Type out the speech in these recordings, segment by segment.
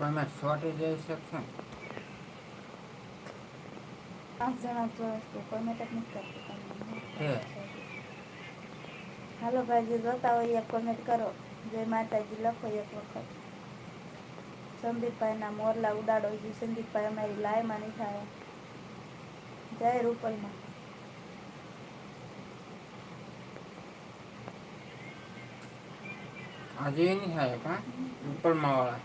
તમે છોટી જઈ શકશો પાંચ જણા જોવે તો કોઈ જ નથી કરતી હાલો ભાઈ જે જોતા હોય એક કોમેન્ટ કરો. જય માતાજી લખો એક વખત. સંદીપભાઈના મોરલા ઉડાડો જે સંદીપભાઈ અમારી લાયમાં નહીં થાય. જય રૂપલમાં. આજે નહીં થાય હા ઉપરમાં વાળા.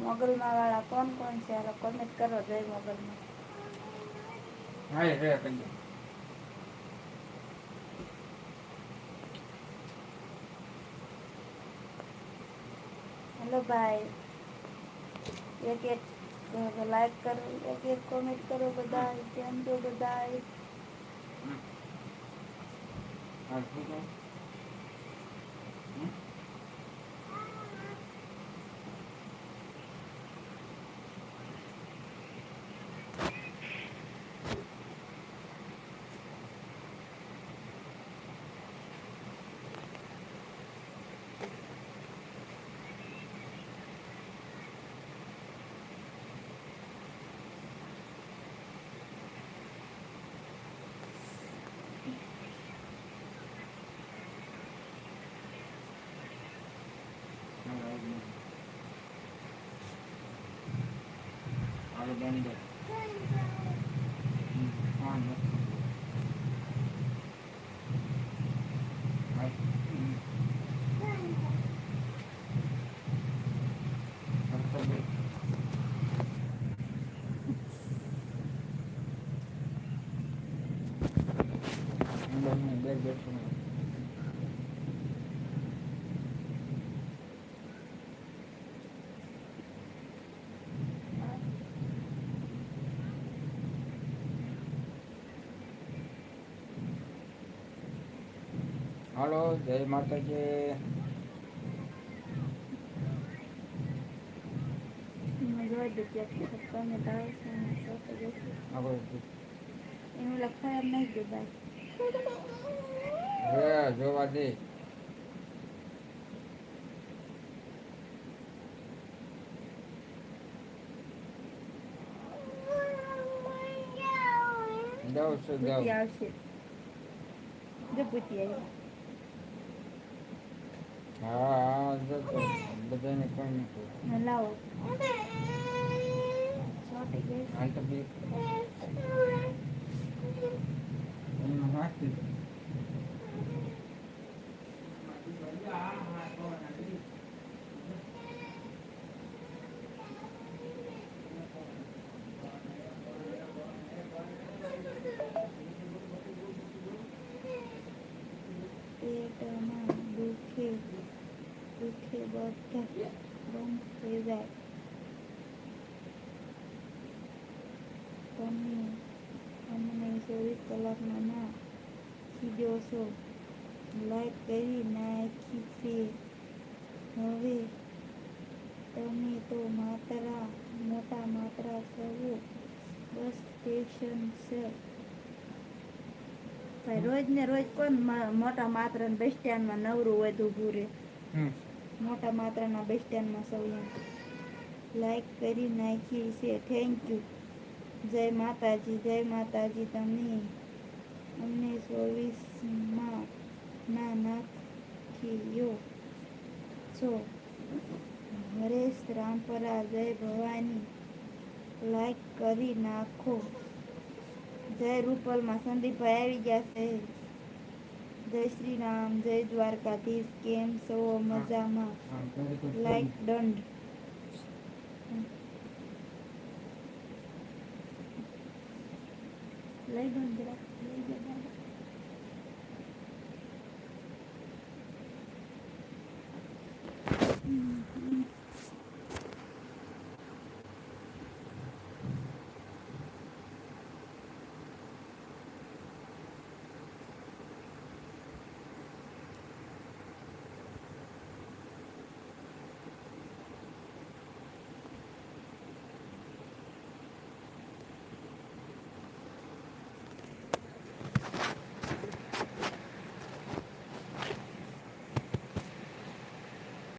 મોગલમાં વાળા કોણ કોણ છે? હાલો કોમેન્ટ કરો જય મોગલમાં. હાય રે કરી હેલો ભાઈ. એક એક લાઈક કરો એક એક કોમેન્ટ કરો બધા કેમ છો બધા. આગળ બંધ હમ, હા નથી હા, હમ. સરખો બે. અંદરની બે બેઠું હાલો જય માતાજી જોઈ દે ત્યાં કોમેન્ટ આવે છે અને જોતો જશે આગળ એનું લખાય એમ નહીં દે જય માતાજી. જોવા દે. દઉં છું દઉં આવશે. જો હા બધાને કોણ નથી લાવો બધા બંધ થઈ જાય તમે અમને ચોવીસ કલાકમાં ના ખીજો છો લાઈક કરી નાખી છે હવે તમે તો માત્ર મોટા માત્ર સૌ બસ સ્ટેશન છે રોજ ને રોજ કોણ મોટા માત્ર બસ સ્ટેન્ડમાં નવરું હોય તો ઊભું મોટા માત્રાના બસ સ્ટેન્ડમાં સૌ એમ. લાઈક કરી નાખી છે. થેન્ક યુ જય માતાજી જય માતાજી તમે અમને ચોવીસમાં ના નાખ્યો છો હરેશ રામપરા, જય ભવાની. લાઈક કરી નાખો. જય રૂપલમાં સંદીપભાઈ આવી ગયા છે. જય શ્રી રામ જય દ્વારકાધીશ કેમ સૌ મજામાં? લાઈક દંડ લઈ દંડ